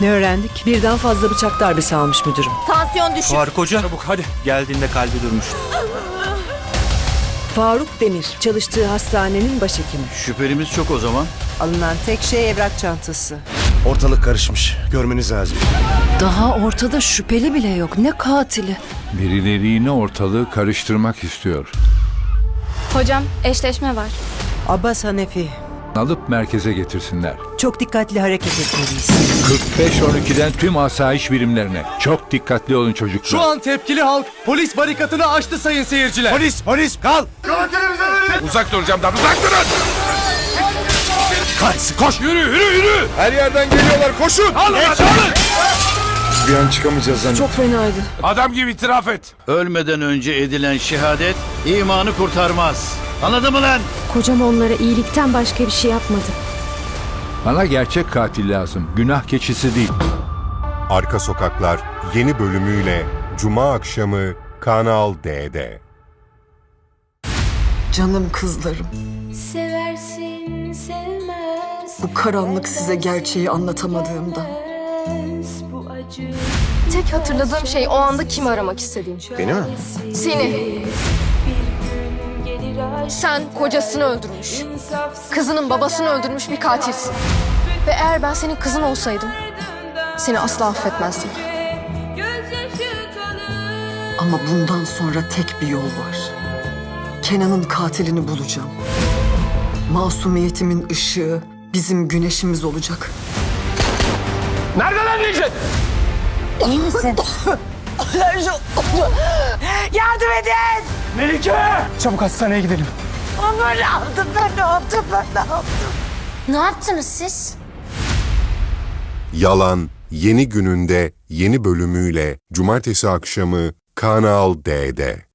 Ne öğrendik? Birden fazla bıçak darbesi almış müdürüm. Tansiyon düşük. Faruk Hoca. Çabuk hadi. Geldiğinde kalbi durmuştu. Faruk Demir, çalıştığı hastanenin başhekimi. Şüphelimiz çok o zaman. Alınan tek şey evrak çantası. Ortalık karışmış. Görmeniz lazım. Daha ortada şüpheli bile yok. Ne katili? Birileri yine ortalığı karıştırmak istiyor. Hocam eşleşme var. Abbas Hanefi. Alıp merkeze getirsinler. Çok dikkatli hareket etmeliyiz. 45-12'den tüm asayiş birimlerine. Çok dikkatli olun çocuklar. Şu an tepkili halk polis barikatını açtı sayın seyirciler. Polis, polis kal. Uzak dur camdan uzak durun. Kahretsin koş. Yürü yürü yürü. Her yerden geliyorlar koşun. Alın hadi alın. Bir an çıkamayacağız zannettim. Çok fenaydı. Adam gibi itiraf et. Ölmeden önce edilen şehadet imanı kurtarmaz. Anladın mı lan? Kocam onlara iyilikten başka bir şey yapmadı. Bana gerçek katil lazım. Günah keçisi değil. Arka Sokaklar yeni bölümüyle Cuma akşamı Kanal D'de. Canım kızlarım, Seversin sevmez bu karanlık size gerçeği anlatamadığımda bu acı Tek hatırladığım şey o anda kimi aramak istediğim. Beni mi? Seni. Sen kocasını öldürmüş. Kızının babasını öldürmüş bir katilsin. Ve eğer ben senin kızın olsaydım seni asla affetmezdim. ama bundan sonra tek bir yol var. Kenan'ın katilini bulacağım. Masumiyetimin ışığı bizim güneşimiz olacak. Çabuk hastaneye gidelim. Ne yaptınız siz? Yalan yeni gününde yeni bölümüyle Cumartesi akşamı Kanal D'de.